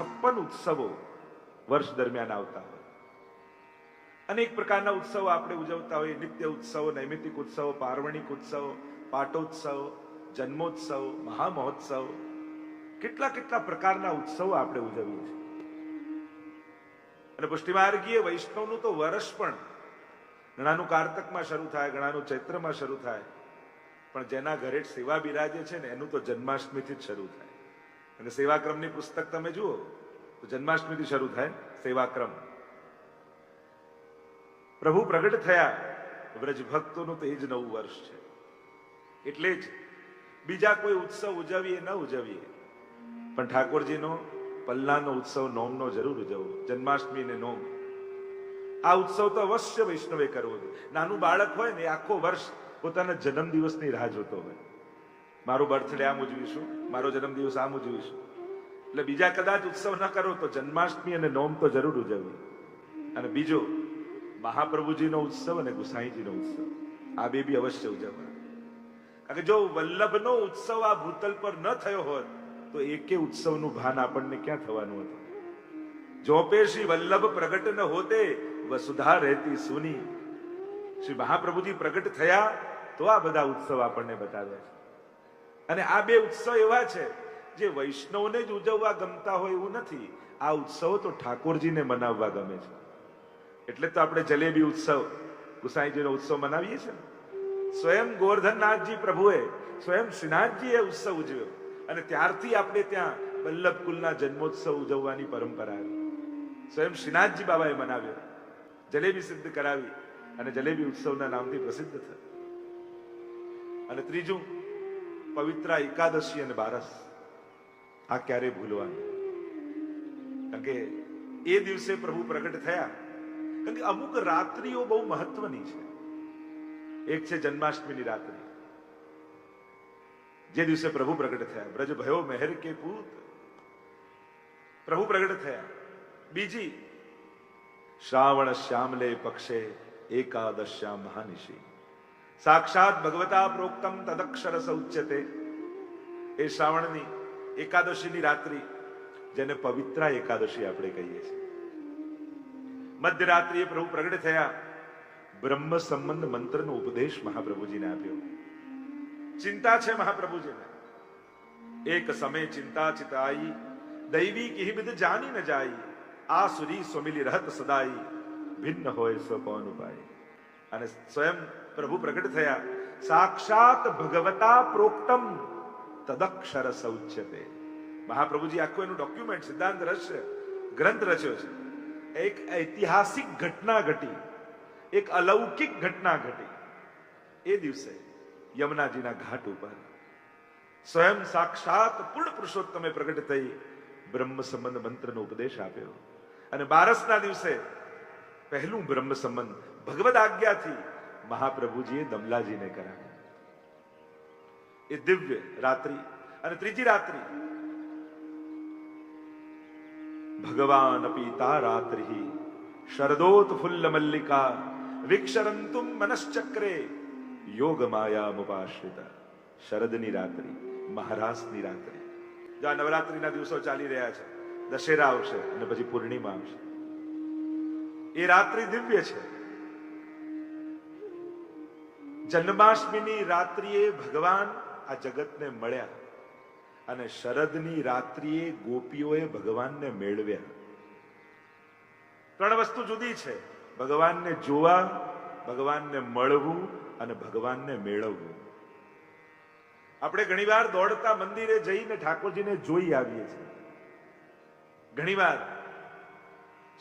છપ્પન ઉત્સવો વર્ષ દરમિયાન આવતા હોય. અનેક પ્રકારના ઉત્સવો આપણે ઉજવતા હોઈએ. નિત્ય ઉત્સવો નૈમિતિક ઉત્સવો, પાર્વણિક ઉત્સવો, પાટોત્સવ, જન્મોત્સવ, મહામહોત્સવ. કેટલા કેટલા પ્રકારના ઉત્સવો આપણે ઉજવીએ છીએ. અને પુષ્ટિમાર્ગીય વૈષ્ણવનું તો વર્ષ પણ ઘણાનું કારતકમાં શરૂ થાય, ઘણાનું ચૈત્રમાં શરૂ થાય. પણ જેના ઘરે સેવા બિરાજે છે ને, એનું તો જન્માષ્ટમીથી જ શરૂ થાય. અને સેવાક્રમની પુસ્તક તમે જુઓ, તો જન્માષ્ટમીથી શરૂ થાય સેવાક્રમ. પ્રભુ પ્રગટ થયા વ્રજ ભક્તોનું તો એ જ નવું વર્ષ છે. એટલે જ બીજા કોઈ ઉત્સવ ઉજવીએ ન ઉજવીએ. પણ ઠાકોરજીનો, પલ્લાનો ઉત્સવ નોમનો જરૂર ઉજવવો જન્માષ્ટમી ને નોમ. આ ઉત્સવ તો અવશ્ય વૈષ્ણવે કરવો નાનું બાળક હોય ને આખો વર્ષ પોતાના જન્મ દિવસની રાહ જોતો હોય. મારો બર્થડે આમ ઉજવીશું, મારો જન્મદિવસ આમ ઉજવીશું. એટલે બીજા કદાચ ઉત્સવ ન કરો તો જન્માષ્ટમી અને નોમ તો જરૂર ઉજવવી અને બીજો, મહાપ્રભુજીનો ઉત્સવ અને ગુસાઈજીનો ઉત્સવ. આ બે બી અવશ્ય ઉજવવા કારણ કે જો વલ્લભનો ઉત્સવ આ ભૂતલ પર ન થયો હોત, તો એકે ઉત્સવનું ભાન આપણને ક્યાં થવાનું હતું? જોપે શ્રી વલ્લભ પ્રગટ ન હોતે, વસુધા રહેતી સુની. શ્રી મહાપ્રભુજી પ્રગટ થયા, તો આ બધા ઉત્સવ આપણને બતાવ્યા છે. અને આ બે ઉત્સવ એવા છે, જે વૈષ્ણવને જ ઉજવવા ગમતા હોય એવું નથી. આ ઉત્સવ તો ઠાકોરજીને મનાવવા ગમે છે. એટલે તો આપણે જલેબી ઉત્સવ, ગુસાઈજીનો ઉત્સવ મનાવીએ છીએ સ્વયં ગોવર્ધનનાથજી પ્રભુએ, સ્વયં શ્રીનાથજીએ ઉત્સવ ઉજવ્યો. અને ત્યારથી આપણે ત્યાં વલ્લભ કુલના જન્મોત્સવ ઉજવવાની પરંપરા આવી. સ્વયં શ્રીનાથજી બાબાએ મનાવ્યો. જલેબી સિદ્ધ કરાવી અને જલેબી ઉત્સવના નામથી પ્રસિદ્ધ થયો. અને ત્રીજું પવિત્રા એકાદશી અને બારસ, આ ક્યારે ભૂલવાનું. કારણ કે એ દિવસે પ્રભુ પ્રગટ થયા. કારણ કે અમુક રાત્રિઓ બહુ મહત્વની છે. એક છે જન્માષ્ટમીની રાત્રિ. જે દિવસે પ્રભુ પ્રગટ થયા. બ્રજ ભયો મહેર કે પૂત. પ્રભુ પ્રગટ થયા. બીજી, શ્રાવણ શ્યામલે પક્ષે એકાદશ્યા મહાનિશી. સાક્ષાત ભગવતા પ્રોક્તમ તદક્ષર સૌચ્યતે એ શ્રાવણની એકાદશીની રાત્રિ, જેને પવિત્રા એકાદશી આપણે કહીએ છીએ. મધ્યરાત્રિએ પ્રભુ પ્રગટ થયા. બ્રહ્મ સંબંધ મંત્રનો ઉપદેશ મહાપ્રભુજીને આપ્યો. ચિંતા છે મહાપ્રભુજીને. એક સમય ચિંતા ચિતાઈ દૈવી કિહિબિદ જાની ન જાય. આ સુરી સ્વમિલી રહત સદાઈ. ભિન્ન હોય સ્વ કોન ઉપાય. અને સ્વયં પ્રભુ પ્રગટ થયા. સાક્ષાત ભગવતા પ્રોક્તમ તદક્ષર સૌચ્યતે. મહાપ્રભુજી, આખું એનું ડોક્યુમેન્ટ સિદ્ધાંત, રહસ્ય, ગ્રંથ રચ્યો છે. એક ઐતિહાસિક ઘટના ઘટી. એક અલૌકિક ઘટના ઘટી. એ દિવસે યમુનાજીના ઘાટ ઉપર સ્વયં સાક્ષાત પૂર્ણ પુરુષોત્તમે પ્રગટ થઈ બ્રહ્મ સંબંધ મંત્રનો ઉપદેશ આપ્યો. અને બારસના દિવસે પહેલું બ્રહ્મ સંબંધ ભગવદ આજ્ઞાથી મહાપ્રભુજીએ દમલાજીને કરાવ્યું. એ દિવ્ય રાત્રિ અને ત્રીજી રાત્રિ. ભગવાન પીતા રાત્રિ. શરદોત ફુલ્લ મલ્લિકા, વિક્ષરંતુમ મનશ્ચક્રે, યોગ માયા મુપાશ્રિત શરદની રાત્રિ, મહારાસની રાત્રિ. જો આ નવરાત્રિના દિવસો ચાલી રહ્યા છે, દશેરા આવશે અને પછી પૂર્ણિમા આવશે. એ રાત્રિ દિવ્ય છે. જન્માષ્ટમીની રાત્રિએ ભગવાન આ જગતને મળ્યા અને શરદની રાત્રિએ ગોપીઓએ ભગવાનને મેળવ્યા. ત્રણ વસ્તુ જુદી છે. ભગવાનને જોવા, ભગવાનને મળવું અને ભગવાનને મેળવવું. આપણે ઘણીવાર દોડતા મંદિરે જઈને ઠાકોરજીને જોઈ આવીએ છીએ. ઘણીવાર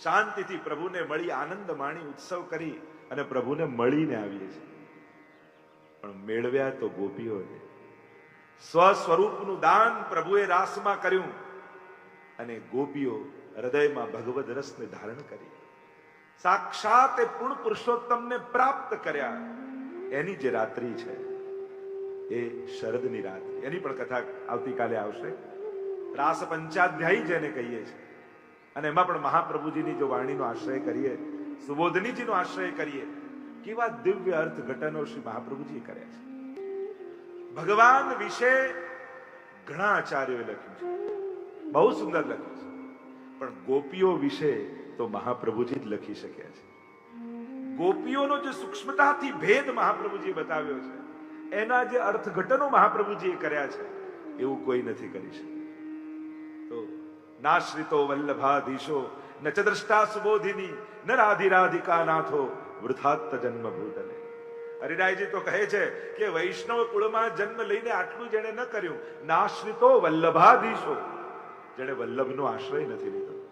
શાંતિથી પ્રભુને મળી આનંદ માણી ઉત્સવ કરી અને પ્રભુને મળીને આવીએ છીએ. પણ મેળવ્યા તો ગોપીઓએ સ્વ સ્વરૂપનું દાન પ્રભુએ રાસમાં કર્યું અને ગોપીઓ હૃદયમાં ભગવદ રસને ધારણ કરી. સાક્ષાત પૂર્ણ પુરુષોત્તમને પ્રાપ્ત કર્યા. એની જે રાત્રિ છે, એ શરદની રાત્રિ. એની પણ કથા આવતીકાલે આવશે. રાસ પંચાધ્યાયી જેને કહીએ છીએ. અને એમાં પણ મહાપ્રભુજીની જો વાણીનો આશ્રય કરીએ, સુબોધનીજીનો આશ્રય કરીએ કેવા દિવ્ય અર્થ ઘટનો શ્રી મહાપ્રભુજીએ કર્યા છે? ભગવાન વિશે ઘણા આચાર્યોએ લખ્યું છે. બહુ સુંદર લખ્યું છે. પણ ગોપીઓ વિશે તો મહાપ્રભુજી જ લખી શક્યા છે. ગોપીઓનો જે સૂક્ષ્મતાથી ભેદ મહાપ્રભુજીએ બતાવ્યો છે, એના જે અર્થઘટનો મહાપ્રભુજીએ કર્યા છે, એવું કોઈ નથી કરી શક્યું તો નાશ્રિતો વલ્લભાધીશો, ન ચ દ્રષ્ટા સુબોધિની, ન રાધિરાધિકા નાથો વૃથાત્ત જન્મ ભૂતલે હરિરાયજી તો કહે છે કે વૈષ્ણવ કુળમાં જન્મ લઈને આટલું જેણે ન કર્યું, નાશ્રિતો વલ્લભાધીશો. જેણે વલ્લભનો આશ્રય નથી લીધો.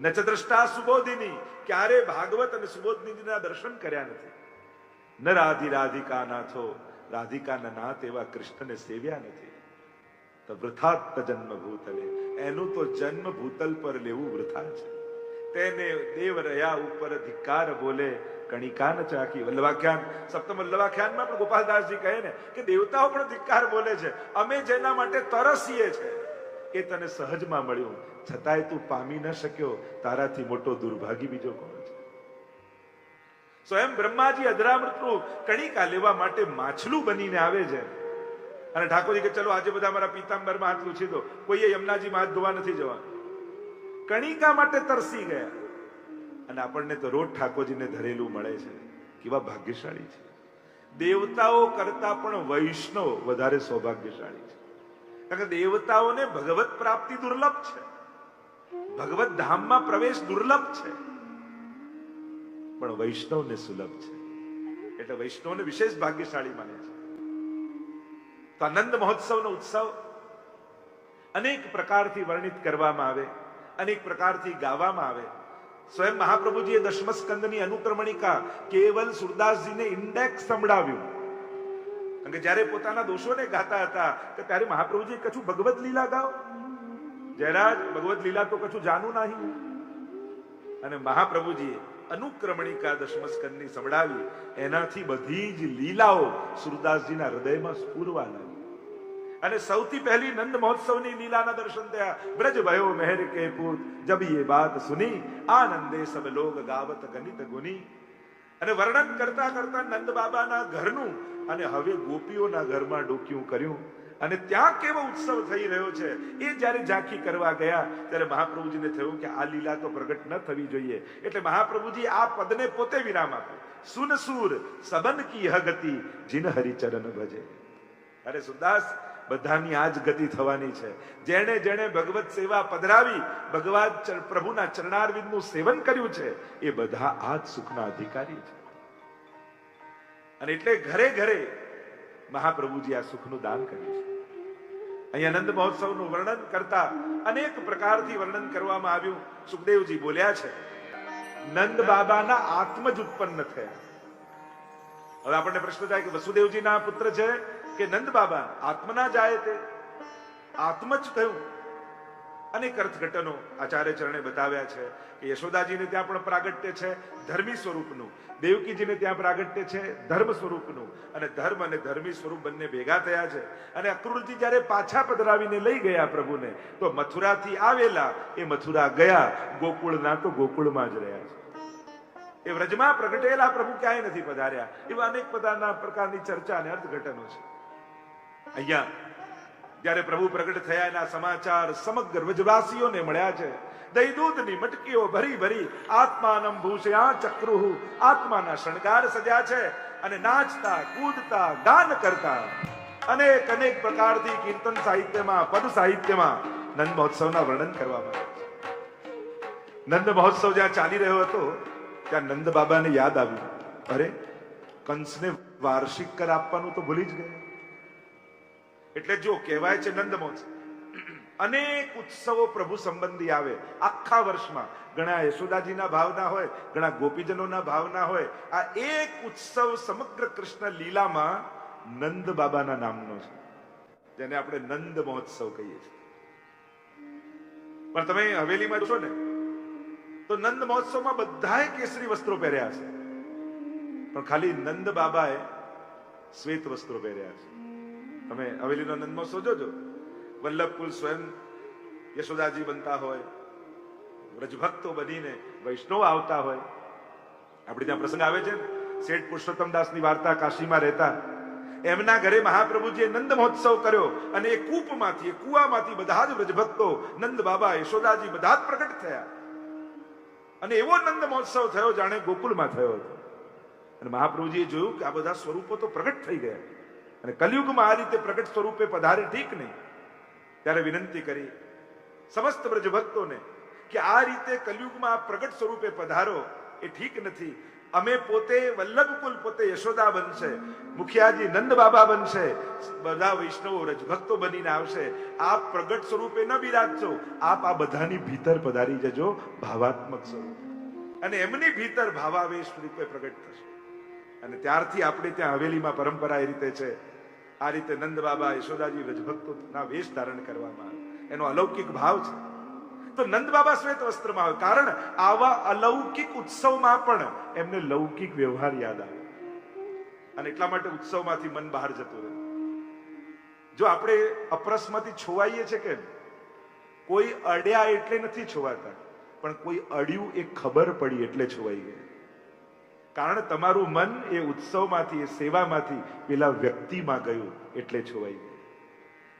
નચદ્રષ્ટા સુબોધિની, ક્યારે ભાગવત અને સુબોધિનીના દર્શન કર્યા નથી. ન રાધિ રાધિકા નાથો રાધિકાના નાથ એવા કૃષ્ણને સેવ્યા નથી. તો વૃથાત્ત જન્મ ભૂતલે એનું તો જન્મ ભૂતલ પર લેવું વૃથા છે. તેને દેવ રહ્યા ઉપર ધિકાર બોલે કણિકાન ચાકી, વલ્લભાખ્યાન, સપ્તમ વલ્લભાખ્યાનમાં પણ ગોપાલદાસજી કહે ને કે દેવતાઓ પણ ધિક્કાર બોલે છે. અમે જેના માટે તરસીએ છે. એ તને સહજમાં મળ્યું. છતાંય તું પામી ન શક્યો. તારાથી મોટો દુર્ભાગી બીજો કોણ છે? સ્વયં બ્રહ્માજી અધરામૃતનું કણિકા લેવા માટે માછલું બનીને આવે છે. અને ઠાકોરજી કે, ચલો, આજે બધા મારા પિતાંબરમાં હાથ લૂછી દો. કોઈએ યમુનાજીમાં હાથ ધોવા નથી જવા. કણિકા માટે તરસી ગયા. અને આપણને તો રોજ ઠાકોરજીને ધરેલું મળે છે. કેવા ભાગ્યશાળી છે. દેવતાઓ કરતા પણ વૈષ્ણવ વધારે સૌભાગ્યશાળી છે. કારણ કે દેવતાઓને ભગવત પ્રાપ્તિ દુર્લભ છે. ભગવત ધામમાં પ્રવેશ દુર્લભ છે. પણ વૈષ્ણવને સુલભ છે. એટલે વૈષ્ણવને વિશેષ ભાગ્યશાળી માને છે. તો આનંદ મહોત્સવનો ઉત્સવ અનેક પ્રકારથી વર્ણિત કરવામાં આવે, અનેક પ્રકારથી ગાવામાં આવે. સ્વયં મહાપ્રભુજીએ દશમ સ્કંદની અનુક્રમણિકા કેવલ સુરદાસજીને ઇન્ડેક્સ સંભળાવ્યું. કારણ કે જ્યારે પોતાના દોષોને ગાતા હતા કે ત્યારે મહાપ્રભુજી કછું ભગવત લીલા ગાઓ. જયરાજ ભગવત લીલા તો કછું જાનું નહીં. અને મહાપ્રભુજીએ અનુક્રમણિકા દશમ સ્કંદની સંભળાવી. એનાથી બધી જ લીલાઓ સુરદાસજીના હૃદયમાં સ્ફૂરવા લાગી. અને સૌથી પહેલી નંદ મહોત્સવની લીલાના દર્શન થયા. બ્રજ ભયો મહેર કે પૂત, જબ એ વાત સુની, આનંદે સબ લોગ ગાવત ગણિત ગુની. અને વર્ણન કરતા કરતા નંદ બાબાના ઘરનું અને હવે ગોપીઓના ઘરમાં ડોક્યું કર્યું. અને ત્યાં કેવો ઉત્સવ થઈ રહ્યો છે એ જ્યારે ઝાંખી કરવા ગયા, ત્યારે મહાપ્રભુજીને થયું કે આ લીલા તો પ્રગટ ન થવી જોઈએ. એટલે મહાપ્રભુજી આ પદને પોતે વિરામ આપ્યો. સુન સબન કી હગતિ, જિન હરિચરણ ભજે. અરે સુદાસ બધાની આ જ ગતિ થવાની છે. જેણે જેણે ભગવત સેવા પધરાવી, ભગવાન પ્રભુના ચરણારવિંદનું સેવન કર્યું છે, એ બધા આ સુખના અધિકારી છે. અને એટલે ઘરે ઘરે મહાપ્રભુજી આ સુખનું દાન કર્યું છે. અહીં આનંદ મહોત્સવનું વર્ણન કરતા અનેક પ્રકારથી વર્ણન કરવામાં આવ્યું. સુખદેવજી બોલ્યા છે, નંદ બાબાના આત્મ જ ઉત્પન્ન થયા. હવે આપણને પ્રશ્ન થાય કે વસુદેવજીના પુત્ર છે કે નંદ બાબા, આત્મના જાય તે. આત્મ જ કહ્યું. અનેક અર્થઘટનો આચાર્ય ચરણે બતાવ્યા છે કે યશોદાજીને ત્યાં પણ પ્રાગટ્ય છે ધર્મી સ્વરૂપનું. દેવકીજીને ત્યાં પ્રાગટ્ય છે ધર્મ સ્વરૂપનું. અને ધર્મ અને ધર્મી સ્વરૂપ બંને ભેગા થયા છે. અને અક્રૂરજી જ્યારે પાછા પધરાવીને લઈ ગયા પ્રભુને, તો મથુરાથી આવેલા એ મથુરા ગયા. ગોકુળના તો ગોકુળમાં જ રહ્યા છે. એ વ્રજમાં પ્રગટેલા પ્રભુ ક્યાંય નથી પધાર્યા. એવા અનેક પ્રકારના પ્રકારની ચર્ચા અને અર્થઘટનો છે. અહીંયા જ્યારે પ્રભુ પ્રગટ થયા એના સમાચાર સમગ્ર વ્રજવાસીઓને મળ્યા છે. દહીંદૂધની મટકીઓ ભરી ભરી આત્માનમ ભૂષયા ચક્રુહુ. આત્માના શણગાર સજ્યા છે અને નાચતા, કૂદતા, ગાન કરતા. અનેક અનેક પ્રકારથી કીર્તન સાહિત્યમાં, પદ સાહિત્યમાં નંદ મહોત્સવના વર્ણન કરવામાં આવે છે. નંદ મહોત્સવ જ્યાં ચાલી રહ્યો હતો, ત્યાં નંદ બાબાને યાદ આવ્યું. અરે, કંસને વાર્ષિક કર આપવાનું તો ભૂલી જ ગયા એટલે જો કહેવાય છે નંદ મહોત્સવ અનેક ઉત્સવો પ્રભુ સંબંધી આવે. આખા વર્ષમાં ઘણા યશોદાજીના ભાવના હોય, ઘણા ગોપીજનોના ભાવના હોય. આ એક ઉત્સવ સમગ્ર કૃષ્ણ લીલામાં નંદ બાબાના નામનો છે. જેને આપણે નંદ મહોત્સવ કહીએ છીએ. પણ તમે હવેલીમાં છો ને, તો નંદ મહોત્સવમાં બધાએ કેસરી વસ્ત્રો પહેર્યા છે પણ ખાલી નંદ બાબાએ શ્વેત વસ્ત્રો પહેર્યા છે તમે હવેલીનો નંદ સોજોજો જોજો વલ્લભકુલ સ્વયં યશોદાજી બનતા હોય, વ્રજભક્તો બનીને વૈષ્ણવ આવતા હોય. આપણે ત્યાં પ્રસંગ આવે છે શેઠ પુરુષોત્તમ દાસની વાર્તા કાશીમાં રહેતા. એમના ઘરે મહાપ્રભુજીએ નંદ મહોત્સવ કર્યો અને એ કૂપમાંથી, એ કુવામાંથી બધા જ વ્રજભક્તો, નંદ બાબા, યશોદાજી બધા જ પ્રગટ થયા. અને એવો નંદ મહોત્સવ થયો જાણે ગોકુળમાં થયો હતો. અને મહાપ્રભુજીએ જોયું કે આ બધા સ્વરૂપો તો પ્રગટ થઈ ગયા. અને કલયુગમાં આ રીતે પ્રગટ સ્વરૂપે પધારે ઠીક નહીં, ત્યારે વિનંતી કરી સમસ્ત વ્રજભક્તોને કે આ રીતે કલયુગમાં આ પ્રગટ સ્વરૂપે પધારો, એ ઠીક નથી. અમે પોતે, વલ્લભકુલ પોતે યશોદા બનશે, મુખિયાજી નંદ બાબા બનશે, બધા વૈષ્ણવો રજભક્તો બનીને આવશે. આપ પ્રગટ સ્વરૂપે ન બિરાજશો, આપ આ બધાની ભીતર પધારી જજો ભાવાત્મક સ્વરૂપ. અને એમની ભીતર ભાવાવેશ રૂપે પ્રગટ થશે. અને ત્યારથી આપણે ત્યાં હવેલીમાં પરંપરા એ રીતે છે. આ રીતે નંદ બાબા યશોદાજી રજભક્તોના વેશ ધારણ કરવામાં એનો અલૌકિક ભાવ છે. તો નંદ બાબા શ્વેત વસ્ત્રમાં આવે. કારણ આવા અલૌકિક ઉત્સવમાં પણ એમને લૌકિક વ્યવહાર યાદ આવે. અને એટલા માટે ઉત્સવમાંથી મન બહાર જતું રહે. જો આપણે અપ્રસમાંથી છોવાઈએ છે કે કોઈ અડ્યા એટલે નથી છોવાતા. પણ કોઈ અડ્યું એ ખબર પડી એટલે છોવાઈ ગયા. કારણ તમારું મન એ ઉત્સવમાંથી, એ સેવામાંથી પેલા વ્યક્તિમાં ગયું એટલે છોવાઈ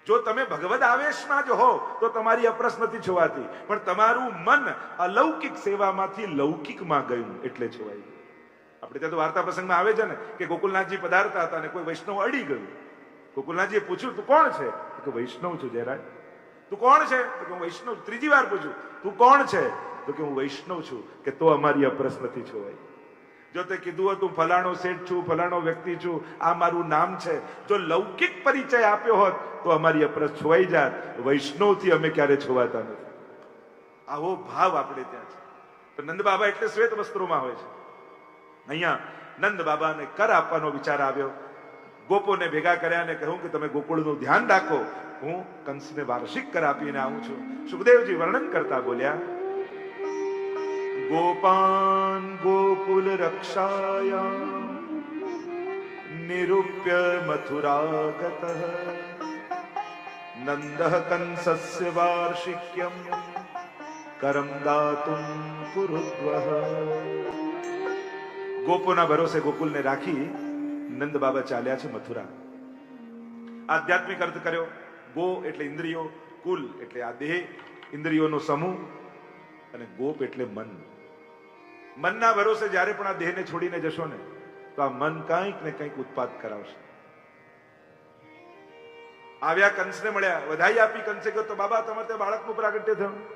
જો તમે ભગવદ આવેશમાં જ હો, તો તમારી અપ્રસ નથી છોવાતી. પણ તમારું મન અલૌકિક સેવામાંથી લૌકિકમાં ગયું એટલે છોવાઈ આપણે ત્યાં તો વાર્તા પ્રસંગમાં આવે છે ને કે ગોકુલનાથજી પધારતા હતા અને કોઈ વૈષ્ણવ અડી ગયું. ગોકુલનાથજીએ પૂછ્યું, તું કોણ છે? કે, વૈષ્ણવ છું જયરાજ. તું કોણ છે? તો કે, હું વૈષ્ણવ. ત્રીજી વાર પૂછું તું કોણ છે? તો કે, હું વૈષ્ણવ છું. કે, તો અમારી અપ્રસ નથી છોવાઈ જો તે કીધું હતું, ફલાણો શેઠ છું, ફલાણો વ્યક્તિ છું, આ મારું નામ છે. જો લૌકિક પરિચય આપ્યો હોત, તો અમારી અપરસ છોવાઈ જાત. વૈષ્ણવથી અમે ક્યારે છોવાતા નથી. આવો ભાવ આપણે ત્યાં છે. તો નંદ બાબા એટલે શ્વેત વસ્ત્રોમાં હોય છે. અહીંયા નંદ બાબાને કર આપવાનો વિચાર આવ્યો. ગોપોને ભેગા કર્યા અને કહ્યું કે તમે ગોકુળનું ધ્યાન રાખો. હું કંસને વાર્ષિક કર આપીને આવું છું. સુખદેવજી વર્ણન કરતા બોલ્યા ગોકુલ રક્ષાયા નિરૂપ્ય મથુરાગત નંદ કંસસ્ય વાર્ષિક્યમ કરમ દાતુમ કુરુદ્વઃ ગોપોના ભરોસે ગોકુલને રાખી નંદ બાબા ચાલ્યા છે મથુરા આધ્યાત્મિક અર્થ કર્યો ગો એટલે ઇન્દ્રિયો કુલ એટલે આ દેહ ઇન્દ્રિયોનો સમૂહ અને ગોપ એટલે મન મનના ભરોસે જ્યારે પણ આ દેહને છોડીને જશો ને, તો આ મન કંઈક ને કંઈક ઉત્પાદ કરાવશે. આવ્યા કંસને મળ્યા, વધાઈ આપી કંસે કહ્યું તો, બાબા, તમારે ત્યાં બાળકનું પ્રાગટ્ય થયું.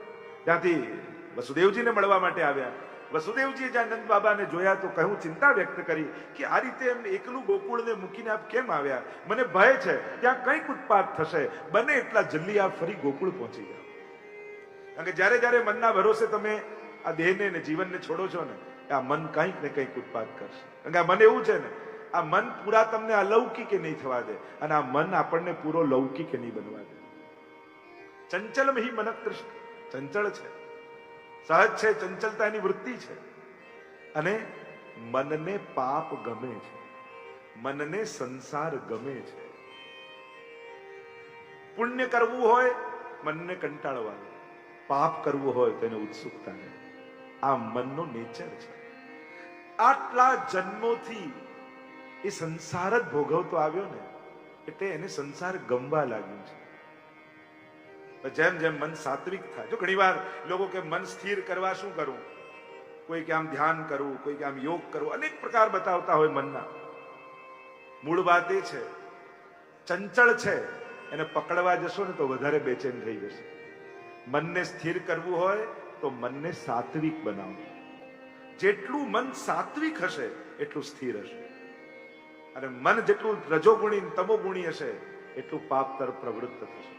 ત્યાંથી વસુદેવજીને મળવા માટે આવ્યા. વસુદેવજીએ જ્યાં નંદ બાબાને જોયા તો કહ્યું, ચિંતા વ્યક્ત કરી કે આ રીતે એમને એકલું ગોકુળને મૂકીને આપ કેમ આવ્યા? મને ભય છે, ત્યાં કંઈક ઉત્પાદ થશે. બને એટલા જલ્દી આપ ફરી ગોકુળ પહોંચી જાઓ. કારણ કે જ્યારે જ્યારે મનના ભરોસે તમે આ દેહને ને જીવનને છોડો છો ને આ મન કંઈક ને કંઈક ઉત્પાદ કરશે. કારણ કે આ મન એવું છે ને, આ મન પૂરા તમને અલૌકિક નહીં થવા દે, અને આ મન આપણને પૂરો લૌકિક નહીં બનવા દે. ચંચલ હિ મન કૃષ્ણ ચંચળ છે. સહજ છે, ચંચલતા એની વૃત્તિ છે. અને મનને પાપ ગમે છે. મનને સંસાર ગમે છે. પુણ્ય કરવું હોય, મનને કંટાળવાનું પાપ કરવું હોય તેને ઉત્સુકતા રહે આ મનનો નેચર છે. આટલા જન્મોથી એ સંસાર જ ભોગવતો આવ્યો ને, એટલે એને સંસાર ગમવા લાગ્યું છે. જેમ જેમ મન સાત્વિક થાય, જો ઘણીવાર લોકો કે મન સ્થિર કરવા શું કરવું કોઈ કે આમ ધ્યાન કરવું કોઈ કે આમ યોગ કરવું અનેક પ્રકાર બતાવતા હોય મનના. મૂળ વાત એ છે, ચંચળ છે, એને પકડવા જશો ને તો વધારે બેચેન થઈ જશે. મનને સ્થિર કરવું હોય તો મનને સાત્વિક બનાવો. જેટલું મન સાત્વિક હશે, એટલું સ્થિર હશે. અને મન જેટલું રજોગુણી, તમોગુણી હશે, એટલું પાપ તરફ પ્રવૃત્ત થશે.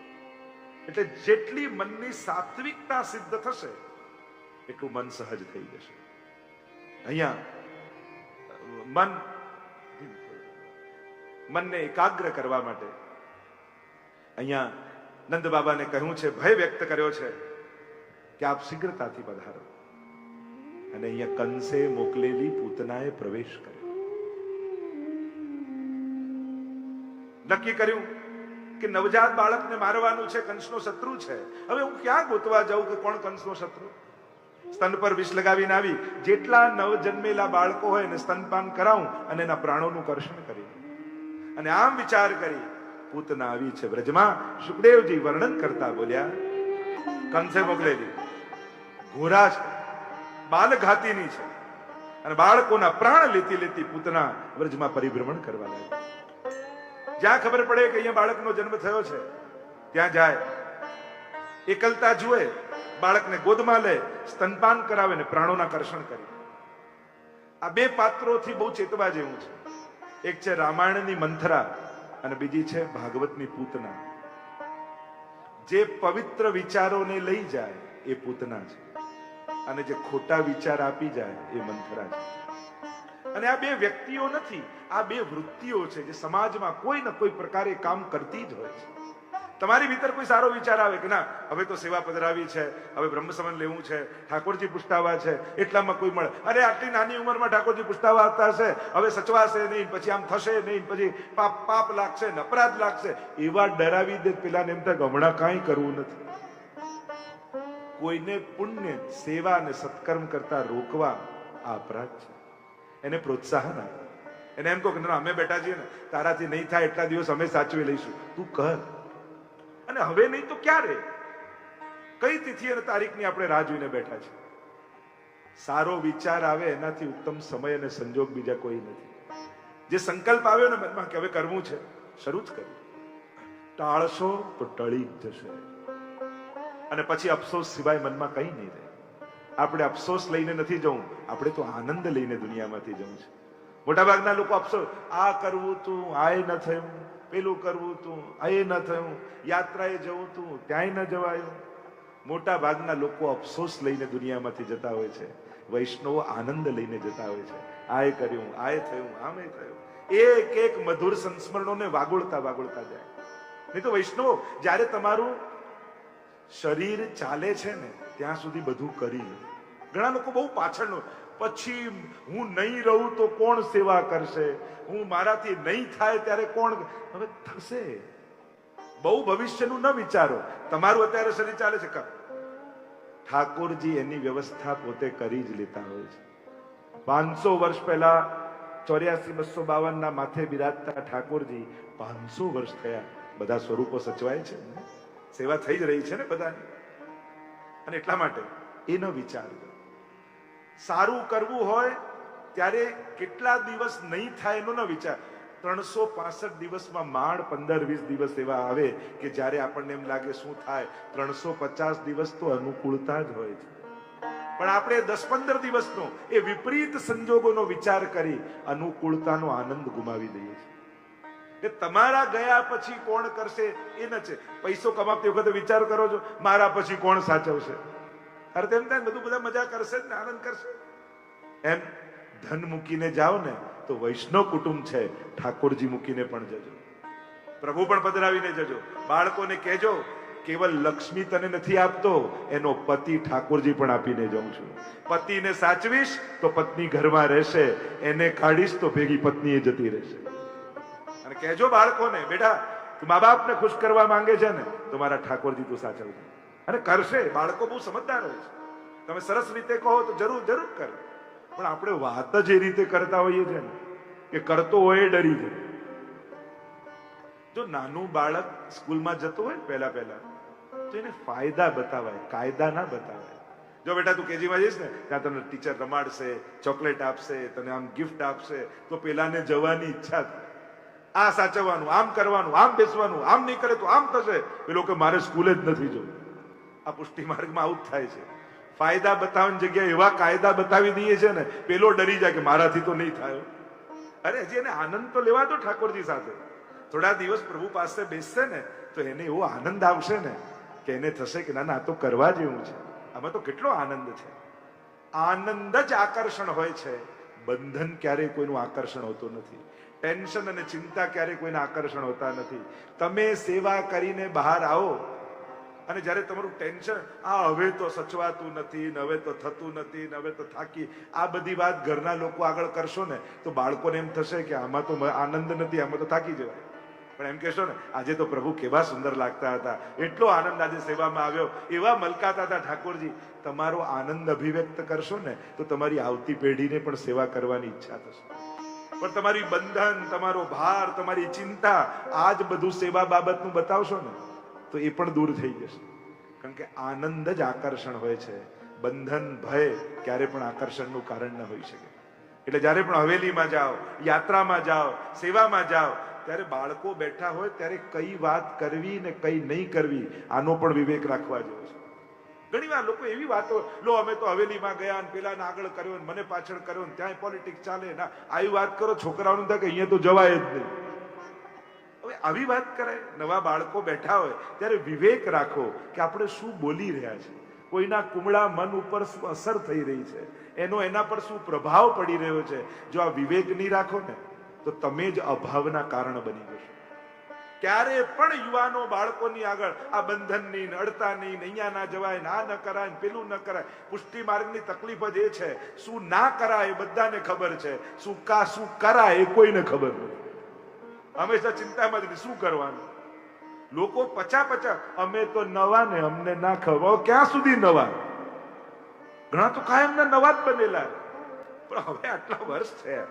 એટલે જેટલી મનની સાત્વિકતા સિદ્ધ થશે, એટલું મન સહજ થઈ જશે. અહીંયા, મન, મનને એકાગ્ર કરવા માટે અહીંયા નંદ બાબાને કહ્યું છે, ભય વ્યક્ત કર્યો છે. કે આપ શીઘ્રતાથી પધારો. અને અહીંયા કંસે મોકલેલી પૂતનાએ પ્રવેશ કર્યો. નક્કી કર્યું કે નવજાત બાળકને મારવાનું છે, કંસનો શત્રુ છે. હવે હું ક્યાં ગોતવા જાઉં કે કોણ કંસનો શત્રુ? સ્તન પર વિષ લગાવીને આવી, જેટલા નવ જન્મેલા બાળકો હોય એને સ્તનપાન કરાવું અને એના પ્રાણોનું કર્ષણ કરી. અને આમ વિચાર કરી, પૂતના આવી છે વ્રજમાં. સુખદેવજી વર્ણન કરતા બોલ્યા, કંસે મોકલેલી. ઘોરા છે. બાલઘાતીની છે. અને બાળકોના પ્રાણ લેતી લેતી પૂતના વ્રજમાં પરિભ્રમણ કરવા લાગી જ્યાં ખબર પડે કે અહીંયા બાળકનો જન્મ થયો છે, ત્યાં જાય. એકલતા જુએ, બાળકને ગોદમાં લે, સ્તનપાન કરાવે ને પ્રાણોના કર્ષણ કરે. આ બે પાત્રોથી બહુ ચેતવા જેવું છે. એક છે રામાયણની મંથરા અને બીજી છે ભાગવતની પૂતના. જે પવિત્ર વિચારોને લઈ જાય એ પૂતના છે. અને જે ખોટા વિચાર આપી જાય એ મંથરા છે અને આ બે વ્યક્તિઓ નથી, આ બે વૃત્તિઓ છે જે સમાજમાં કોઈ ને કોઈ પ્રકારે કામ કરતી જ હોય છે. તમારી ભીતર કોઈ સારો વિચાર આવે કે ના, હવે તો સેવા પધરાવી છે, હવે બ્રહ્મસમન લેવું છે, ઠાકોરજી પુષ્ટાવા છે, એટલામાં કોઈ મળે. અરે, આટલી નાની ઉંમરમાં ઠાકોરજી પુષ્ટાવા આવતા હશે, હવે સચવાશે નહીં, પછી આમ થશે નહીં, પછી પાપ પાપ લાગશે ને અપરાધ લાગશે. એવા ડરાવી દે પેલા એમ થાય હમણાં કાંઈ કરવું નથી. કોઈને પુણ્ય, સેવા અને સત્કર્મ કરતા રોકવા આ અપરાધ છે. એને પ્રોત્સાહન આપે. એને એમ કહો કે, ના અમે બેઠા છીએ ને તારાથી નહીં થાય એટલા દિવસ અમે સાચવી લઈશું. તું કર. અને હવે નહીં તો ક્યારે? કઈ તિથિ અને તારીખની આપણે રાહ જોઈને બેઠા છે સારો વિચાર આવે એનાથી ઉત્તમ સમય અને સંજોગ બીજા કોઈ નથી. જે સંકલ્પ આવ્યો ને મનમાં કે હવે કરવું છે, શરૂ જ કર્યું ટાળશો તો ટળી જ જશે. અને પછી અફસોસ સિવાય મનમાં કંઈ નહીં રહે. આપણે અફસોસ લઈને નથી જવું, આપણે તો આનંદ લઈને દુનિયામાંથી જવું છે. મોટાભાગના લોકો અફસોસ, આ કરવું તું, આ ન થયું, પેલું કરવું તું, આ ન થયું, યાત્રાએ જવું તું, ત્યાંય ન જવાયું. મોટા ભાગના લોકો અફસોસ લઈને દુનિયામાંથી જતા હોય છે. વૈષ્ણવો આનંદ લઈને જતા હોય છે. આય કર્યું આય થયું, આમે થયું. એક એક મધુર સંસ્મરણોને વાગોળતા વાગોળતા જાય. નહીં તો વૈષ્ણવ, જ્યારે તમારું શરીર ચાલે છે ને, ત્યાં સુધી બધું કરી ઘણા લોકો બહુ પાછળનું, પછી હું નહીં રહું તો કોણ સેવા કરશે? હું મારાથી નહીં થાય ત્યારે કોણ હવે થશે. બહુ ભવિષ્યનું ન વિચારો. તમારું અત્યારે શરીર ચાલે છે કર ઠાકોરજી એની વ્યવસ્થા પોતે કરી જ લેતા હોય છે. પાંચસો વર્ષ પહેલા ચોર્યાસી બસો બાવન ના માથે બિરાજતા ઠાકોરજી પાંચસો વર્ષ થયા. બધા સ્વરૂપો સચવાય છે ને? સેવા થઈ જ રહી છે ને બધાની. અને એટલા માટે એનો વિચાર કરો. સારું કરવું હોય ત્યારે કેટલા દિવસ નહીં થાય એનો ન વિચાર. ત્રણસો પાસઠ દિવસમાં માંડ પંદર વીસ દિવસ એવા આવે કે જ્યારે આપણને એમ લાગે શું થાય. ત્રણસો પચાસ દિવસ તો અનુકૂળતા જ હોય છે. પણ આપણે દસ પંદર દિવસનો એ વિપરીત સંજોગોનો વિચાર કરી અનુકૂળતાનો આનંદ ગુમાવી દઈએ છીએ. કે તમારા ગયા પછી કોણ કરશે એ ન છે. પૈસો કમાતી વખતે વિચાર કરો છો, મારા પછી કોણ સાચવશે? અરે તેમ થાય બધું બધા મજા કરશે ને, આનંદ કરશે. એમ ધન મૂકીને જાઓ ને, તો વૈષ્ણવ કુટુંબ છે, ઠાકોરજી મૂકીને પણ જજો. પ્રભુ પણ પધરાવીને જજો. બાળકોને કહેજો, કેવલ લક્ષ્મી તને નથી આપતો, એનો પતિ ઠાકોરજી પણ આપીને જાઉં છું. પતિને સાચવીશ, તો પત્ની ઘરમાં રહેશે, એને કાઢીશ, તો ભેગી પત્ની એ જતી રહેશે. કહેજો બાળકોને, બેટા, તું મા બાપને ખુશ કરવા માંગે છે ને, તો મારા ઠાકોરજી તું સાચવજે. અને કરશે, બાળકો બહુ સમજદાર હોય છે. તમે સરસ રીતે કહો તો જરૂર જરૂર કરે. પણ આપણે વાત જ એ રીતે કરતા હોઈએ છે ને, કે કરતો હોય ડરી જાય. જો નાનું બાળક સ્કૂલમાં જતું હોય ને પહેલા પહેલા, તો એને ફાયદા બતાવાય, કાયદા ના બતાવાય. જો બેટા તું કેજીમાં જઈશ ને, ત્યાં તને ટીચર રમાડશે, ચોકલેટ આપશે, તને આમ ગિફ્ટ આપશે, તો પેલાને જવાની ઈચ્છા થાય. આ સાચવવાનું, આમ કરવાનું, આમ બેસવાનું, આમ નહીં કરે તો આમ થશે. પેલો કે મારે સ્કૂલે જ નથી જવું. આ પુષ્ટિ માર્ગમાં આવું જ થાય છે. ફાયદા બતાવવાની જગ્યાએ એવા કાયદા બતાવી દઈએ છે ને, પેલો ડરી જાય કે મારાથી તો નહીં થાય. અરે હજી એને આનંદ તો લેવા દો ઠાકોરજી સાથે. થોડા દિવસ પ્રભુ પાસે બેસશે ને, તો એને એવો આનંદ આવશે ને, કે એને થશે કે ના ના તો કરવા જેવું છે. આમાં તો કેટલો આનંદ છે. આનંદ જ આકર્ષણ હોય છે. બંધન ક્યારેય કોઈનું આકર્ષણ હોતું નથી. ટેન્શન અને ચિંતા ક્યારેય કોઈને આકર્ષણ હોતા નથી. તમે સેવા કરીને બહાર આવો અને જ્યારે તમારું ટેન્શન, આ હવે તો સચવાતું નથી, ને હવે તો થતું નથી, ને હવે તો થાકી, આ બધી વાત ઘરના લોકો આગળ કરશો ને, તો બાળકોને એમ થશે કે આમાં તો આનંદ નથી, આમાં તો થાકી જવાય. પણ એમ કહેશો ને, આજે તો પ્રભુ કેવા સુંદર લાગતા હતા. એટલો આનંદ આજે સેવામાં આવ્યો. એવા મલકાતા હતા ઠાકોરજી, તમારો આનંદ અભિવ્યક્ત કરશો ને, તો તમારી આવતી પેઢીને પણ સેવા કરવાની ઈચ્છા થશે. પણ તમારી બંધન, તમારો ભાર, તમારી ચિંતા આ જ બધું સેવા બાબતનું બતાવશો ને, તો એ પણ દૂર થઈ જશે. કારણ કે આનંદ જ આકર્ષણ હોય છે. બંધન, ભય ક્યારે પણ આકર્ષણનું કારણ ન હોઈ શકે. એટલે જ્યારે પણ હવેલીમાં જાઓ, યાત્રામાં જાઓ, સેવામાં જાઓ ત્યારે બાળકો બેઠા હોય ત્યારે કઈ વાત કરવી ને કઈ નહીં કરવી, આનો પણ વિવેક રાખવા જેવો છે. ઘણી વાર લોકો એવી વાતો, લો, અમે તો હવેલીમાં ગયા ને પેલા આગળ કર્યો ને મને પાછળ કર્યો ને ત્યાં પોલિટિક્સ ચાલે ના આવી વાત કરો, છોકરાઓને થાય કે અહીંયા તો જવાય જ નહીં. હવે આવી વાત કરાય, નવા બાળકો બેઠા હોય ત્યારે વિવેક રાખો કે આપણે શું બોલી રહ્યા છે. કોઈના કુમળા મન ઉપર શું અસર થઈ રહી છે? એનો એના પર શું પ્રભાવ પડી રહ્યો છે? જો આ વિવેક નહીં રાખો ને તો તમે જ અભાવના કારણ બની જશો. ક્યારે પણ યુવાનો બાળકોની આગળ આ બંધન ને અડતાની નહીં અહીંયા ના જવાય, ના ન કરાય, પેલું ન કરાય, પુષ્ટિ માર્ગની તકલીફ જ એ છે, શું ના કરાય બધાને ખબર છે, શું કા શું કરાય એ કોઈને ખબર નથી. હંમેશા ચિંતામાં જ શું કરવાનું? લોકો પચા પચા અમે તો નવા ને અમને ના ખબર ક્યાં સુધી નવા? ઘણા તો કાયમના નવા જ બનેલા પણ હવે આટલા વર્ષ થયા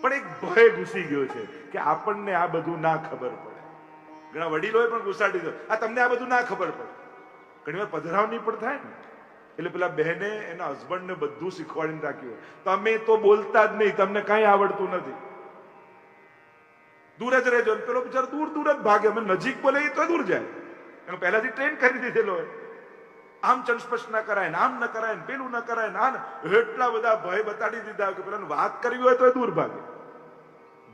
પણ એક ભય ઘૂસી ગયો છે કે આપણને આ બધું ના ખબર પડે. ઘણા વડીલોએ પણ ઘુસાડી દો આ તમને આ બધું ના ખબર પડે. ઘણી વાર પધરાવની પણ થાય ને. એટલે પેલા બહેને એના હસબન્ડને બધું શીખવાડીને રાખ્યું તમે તો બોલતા જ નહીં, તમને કાંઈ આવડતું નથી. દૂર જ રહેજો. પેલો બિચારો દૂર દૂર જ ભાગે. અમે નજીક બોલે તો દૂર જાય. એનો પહેલાથી ટ્રેન કરી દીધેલો હોય. આમ ચંસ્પર્શ ન કરાય ને, આમ ન કરાય ને, પેલું ન કરાય ને એટલા બધા ભય બતાડી દીધા કે પેલા વાત કરવી હોય તો દૂર ભાગે.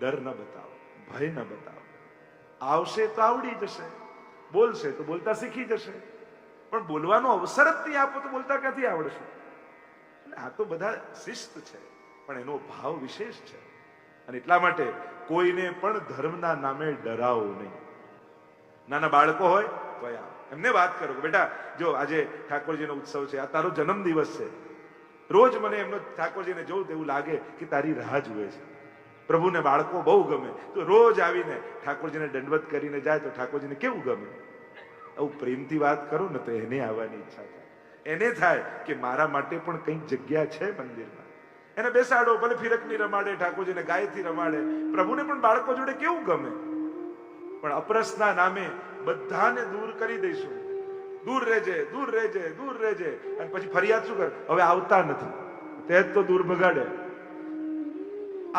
ડર ન બતાવો, ભય ન બતાવો. આવશે તો આવડી જશે, બોલશે તો બોલતા શીખી જશે. પણ બોલવાનો અવસર જ નહીં આપો તો બોલતા ક્યાંથી આવડશે? આ તો બધા શિસ્ત છે, પણ એનો ભાવ વિશેષ છે. અને એટલા માટે કોઈને પણ ધર્મના નામે ડરાવો નહીં. નાના બાળકો હોય, તો એમને વાત કરો બેટા, જો આજે ઠાકોરજીનો ઉત્સવ છે, આ તારો જન્મ દિવસ છે. રોજ મને એમનો ઠાકોરજીને જોઉં તેવું લાગે કે તારી રાહ જુએ છે. પ્રભુને બાળકો બહુ ગમે. તો રોજ આવીને ઠાકોરજીને દંડવત કરીને જાય તો ઠાકોરજીને કેવું ગમે? આવું પ્રેમથી વાત કરું ને તો એને આવવાની ઈચ્છા થાય. એને થાય કે મારા માટે પણ કંઈક જગ્યા છે મંદિરમાં. એને બેસાડો, ભલે ફિરકની રમાડે, ઠાકોરજીને ગાયથી રમાડે. પ્રભુને પણ બાળકો જોડે કેવું ગમે? પણ અપરસના નામે બધાને દૂર કરી દઈશું. દૂર રહેજે દૂર રહેજે દૂર રહેજે. અને પછી ફરિયાદ શું કર? હવે આવતા નથી. તે જ તો દૂર ભગાડે.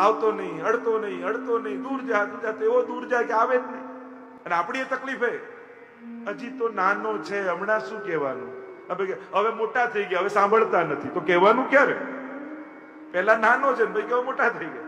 આવતો નહીં અડતો નહીં અડતો નહીં, દૂર જા દૂર જા એવો દૂર જાય કે આવે જ નહીં. અને આપણી એ તકલીફ હે હજી તો નાનો છે, હમણાં શું કહેવાનું? હવે હવે મોટા થઈ ગયા, હવે સાંભળતા નથી. તો કહેવાનું ક્યારે? પહેલા નાનો છે ભાઈ કેવો મોટા થઈ ગયા.